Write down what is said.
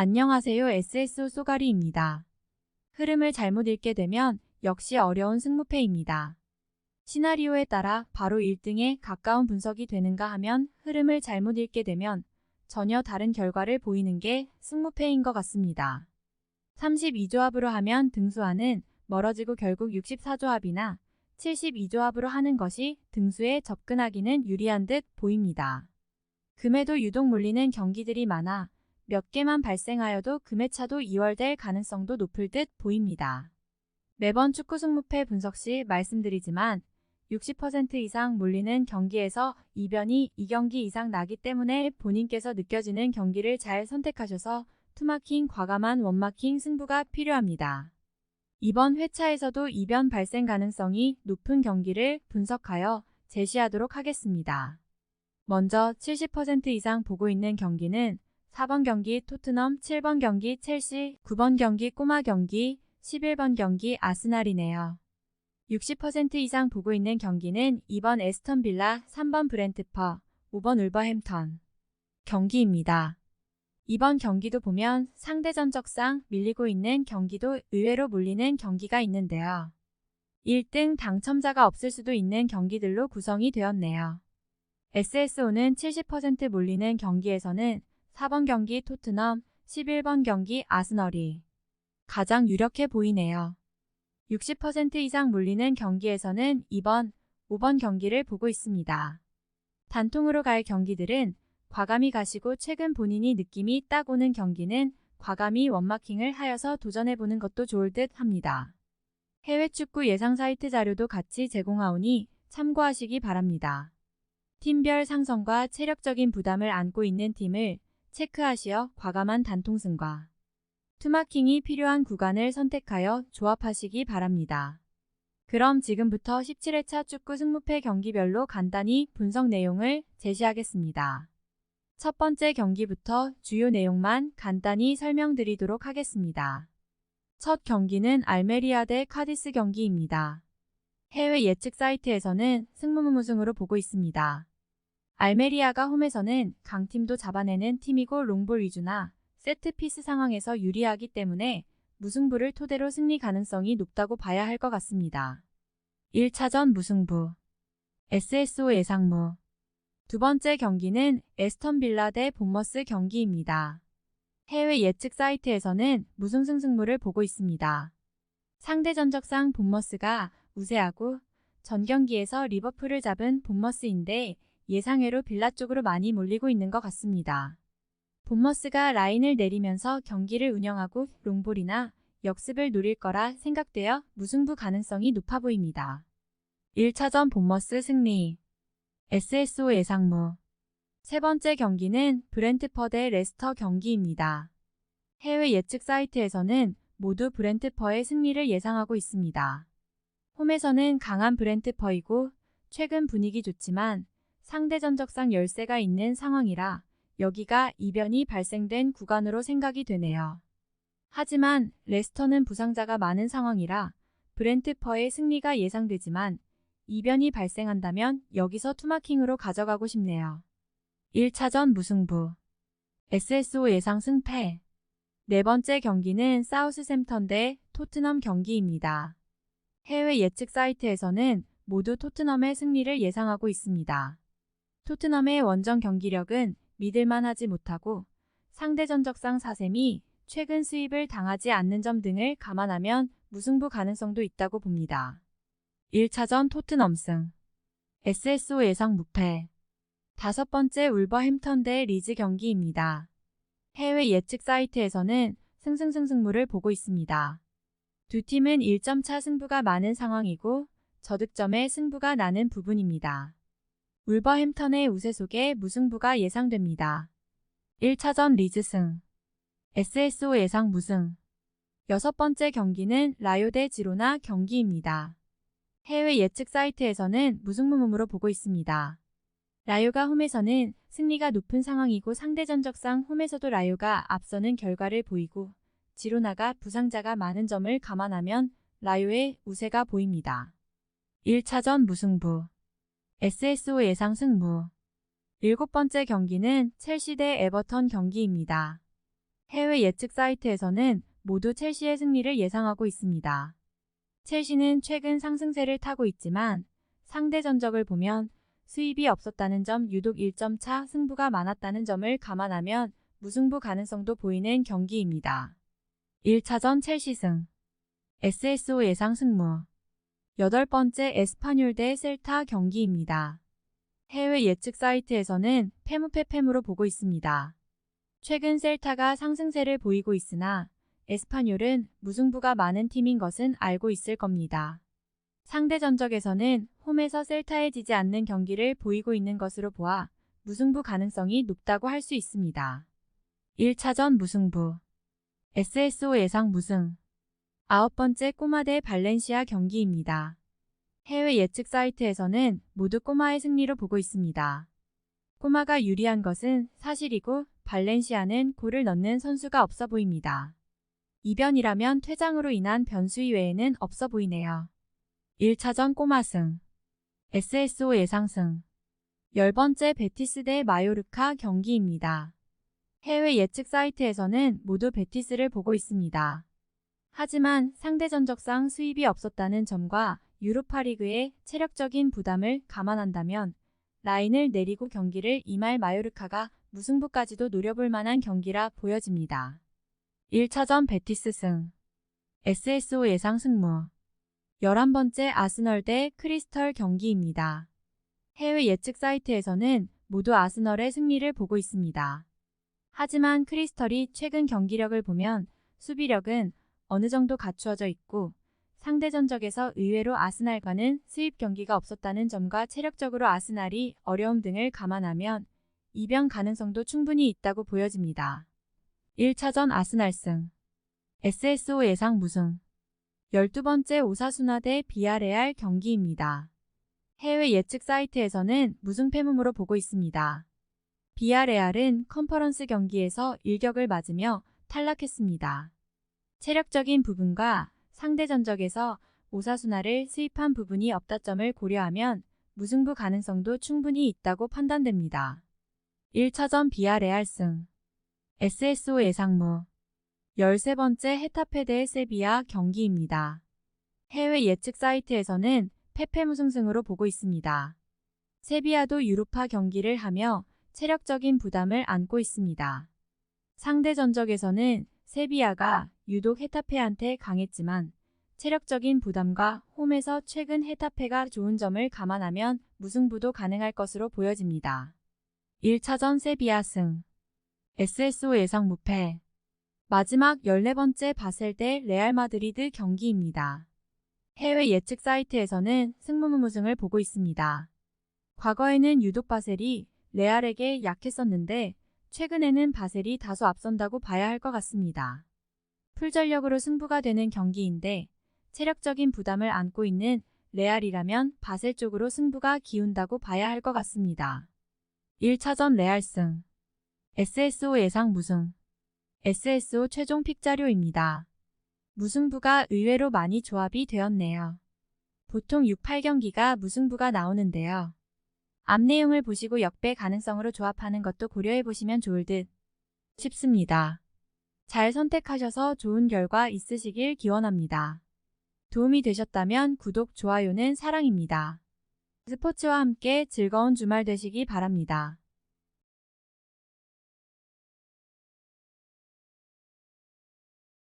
안녕하세요. SSO 쏘가리입니다. 흐름을 잘못 읽게 되면 역시 어려운 승무패입니다. 시나리오에 따라 바로 1등에 가까운 분석이 되는가 하면 흐름을 잘못 읽게 되면 전혀 다른 결과를 보이는 게 승무패인 것 같습니다. 32조합으로 하면 등수와는 멀어지고 결국 64조합이나 72조합으로 하는 것이 등수에 접근하기는 유리한 듯 보입니다. 금에도 유독 몰리는 경기들이 많아 몇 개만 발생하여도 금의 차도 2월될 가능성도 높을 듯 보입니다. 매번 축구 승무패 분석 시 말씀드리지만 60% 이상 몰리는 경기에서 이변이 2경기 이상 나기 때문에 본인께서 느껴지는 경기를 잘 선택하셔서 투마킹 과감한 원마킹 승부가 필요합니다. 이번 회차에서도 이변 발생 가능성이 높은 경기를 분석하여 제시하도록 하겠습니다. 먼저 70% 이상 보고 있는 경기는 4번 경기 토트넘, 7번 경기 첼시, 9번 경기 꼬마 경기, 11번 경기 아스날이네요. 60% 이상 보고 있는 경기는 2번 에스턴 빌라, 3번 브렌트퍼, 5번 울버햄턴 경기입니다. 이번 경기도 보면 상대 전적상 밀리고 있는 경기도 의외로 몰리는 경기가 있는데요. 1등 당첨자가 없을 수도 있는 경기들로 구성이 되었네요. SSO는 70% 몰리는 경기에서는 4번 경기 토트넘, 11번 경기 아스널이 가장 유력해 보이네요. 60% 이상 몰리는 경기에서는 2번, 5번 경기를 보고 있습니다. 단통으로 갈 경기들은 과감히 가시고 최근 본인이 느낌이 딱 오는 경기는 과감히 원마킹을 하여서 도전해보는 것도 좋을 듯 합니다. 해외 축구 예상 사이트 자료도 같이 제공하오니 참고하시기 바랍니다. 팀별 상성과 체력적인 부담을 안고 있는 팀을 체크하시어 과감한 단통승과 투마킹이 필요한 구간을 선택하여 조합하시기 바랍니다. 그럼 지금부터 17회차 축구 승무패 경기별로 간단히 분석 내용을 제시하겠습니다. 첫 번째 경기부터 주요 내용만 간단히 설명드리도록 하겠습니다. 첫 경기는 알메리아 대 카디스 경기입니다. 해외 예측 사이트에서는 승무무무승으로 보고 있습니다. 알메리아가 홈에서는 강팀도 잡아내는 팀이고 롱볼 위주나 세트피스 상황에서 유리하기 때문에 무승부를 토대로 승리 가능성이 높다고 봐야 할 것 같습니다. 1차전 무승부 SSO 예상무 두 번째 경기는 에스턴 빌라 대 본머스 경기입니다. 해외 예측 사이트에서는 무승승 승무를 보고 있습니다. 상대 전적상 본머스가 우세하고 전 경기에서 리버풀을 잡은 본머스인데 예상외로 빌라 쪽으로 많이 몰리고 있는 것 같습니다. 본머스가 라인을 내리면서 경기를 운영하고 롱볼이나 역습을 노릴 거라 생각되어 무승부 가능성이 높아 보입니다. 1차전 본머스 승리 SSO 예상무 세 번째 경기는 브렌트퍼 대 레스터 경기입니다. 해외 예측 사이트에서는 모두 브렌트퍼의 승리를 예상하고 있습니다. 홈에서는 강한 브렌트퍼이고 최근 분위기 좋지만 상대 전적상 열세가 있는 상황이라 여기가 이변이 발생된 구간으로 생각이 되네요. 하지만 레스터는 부상자가 많은 상황이라 브렌트퍼의 승리가 예상되지만 이변이 발생한다면 여기서 투마킹으로 가져가고 싶네요. 1차전 무승부 SSO 예상 승패 네 번째 경기는 사우스샘턴 대 토트넘 경기입니다. 해외 예측 사이트에서는 모두 토트넘의 승리를 예상하고 있습니다. 토트넘의 원정 경기력은 믿을만하지 못하고 상대 전적상 사셈이 최근 수입을 당하지 않는 점 등을 감안하면 무승부 가능성도 있다고 봅니다. 1차전 토트넘승 SSO 예상 무패 다섯 번째 울버햄턴 대 리즈 경기입니다. 해외 예측 사이트에서는 승승승승무를 보고 있습니다. 두 팀은 1점 차 승부가 많은 상황이고 저득점의 승부가 나는 부분입니다. 울버햄턴의 우세 속에 무승부가 예상됩니다. 1차전 리즈승 SSO 예상 무승 여섯 번째 경기는 라요 대 지로나 경기입니다. 해외 예측 사이트에서는 무승무무로 보고 있습니다. 라요가 홈에서는 승리가 높은 상황이고 상대 전적상 홈에서도 라요가 앞서는 결과를 보이고 지로나가 부상자가 많은 점을 감안하면 라요의 우세가 보입니다. 1차전 무승부 SSO 예상 승무 일곱 번째 경기는 첼시 대 에버턴 경기입니다. 해외 예측 사이트에서는 모두 첼시의 승리를 예상하고 있습니다. 첼시는 최근 상승세를 타고 있지만 상대 전적을 보면 수입이 없었다는 점 유독 1점 차 승부가 많았다는 점을 감안하면 무승부 가능성도 보이는 경기입니다. 1차전 첼시승 SSO 예상 승무 여덟 번째 에스파뇰 대 셀타 경기입니다. 해외 예측 사이트에서는 페무페페무로 보고 있습니다. 최근 셀타가 상승세를 보이고 있으나 에스파뇰은 무승부가 많은 팀인 것은 알고 있을 겁니다. 상대 전적에서는 홈에서 셀타에 지지 않는 경기를 보이고 있는 것으로 보아 무승부 가능성이 높다고 할 수 있습니다. 1차전 무승부 SSO 예상 무승 아홉 번째 꼬마 대 발렌시아 경기입니다. 해외 예측 사이트에서는 모두 꼬마의 승리로 보고 있습니다. 꼬마가 유리한 것은 사실이고 발렌시아는 골을 넣는 선수가 없어 보입니다. 이변이라면 퇴장으로 인한 변수 이외에는 없어 보이네요. 1차전 꼬마승 SSO 예상승 10번째 베티스 대 마요르카 경기입니다. 해외 예측 사이트에서는 모두 베티스를 보고 있습니다. 하지만 상대 전적상 수입이 없었다는 점과 유로파리그의 체력적인 부담을 감안한다면 라인을 내리고 경기를 임할 마요르카가 무승부까지도 노려볼 만한 경기라 보여집니다. 1차전 베티스 승 SSO 예상 승무 11번째 아스널 대 크리스털 경기입니다. 해외 예측 사이트에서는 모두 아스널의 승리를 보고 있습니다. 하지만 크리스털이 최근 경기력을 보면 수비력은 어느 정도 갖추어져 있고 상대 전적에서 의외로 아스날과는 수입 경기가 없었다는 점과 체력적으로 아스날이 어려움 등을 감안하면 이변 가능성도 충분히 있다고 보여집니다. 1차전 아스날승 SSO 예상 무승 12번째 오사수나 대 비아레알 경기입니다. 해외 예측 사이트에서는 무승패문으로 보고 있습니다. 비아레알은 컨퍼런스 경기에서 일격을 맞으며 탈락했습니다. 체력적인 부분과 상대 전적에서 오사수나를 수입한 부분이 없다 점을 고려하면 무승부 가능성도 충분히 있다고 판단됩니다. 1차전 비아레알승 SSO 예상무 13번째 헤타페 대 세비야 경기입니다. 해외 예측 사이트에서는 페페 무승승으로 보고 있습니다. 세비야도 유로파 경기를 하며 체력적인 부담을 안고 있습니다. 상대 전적에서는 세비야가 유독 헤타페한테 강했지만 체력적인 부담과 홈에서 최근 헤타페가 좋은 점을 감안하면 무승부도 가능할 것으로 보여집니다. 1차전 세비야 승 SSO 예상 무패 마지막 14번째 바셀 대 레알 마드리드 경기입니다. 해외 예측 사이트에서는 승무무무승을 보고 있습니다. 과거에는 유독 바셀이 레알에게 약했었는데 최근에는 바셀이 다소 앞선다고 봐야 할 것 같습니다. 풀전력으로 승부가 되는 경기인데 체력적인 부담을 안고 있는 레알이라면 바셀 쪽으로 승부가 기운다고 봐야 할 것 같습니다. 1차전 레알승 SSO 예상 무승 SSO 최종 픽 자료입니다. 무승부가 의외로 많이 조합이 되었네요. 보통 6, 8경기가 무승부가 나오는데요. 앞 내용을 보시고 역배 가능성으로 조합하는 것도 고려해 보시면 좋을 듯 싶습니다. 잘 선택하셔서 좋은 결과 있으시길 기원합니다. 도움이 되셨다면 구독, 좋아요는 사랑입니다. 스포츠와 함께 즐거운 주말 되시기 바랍니다.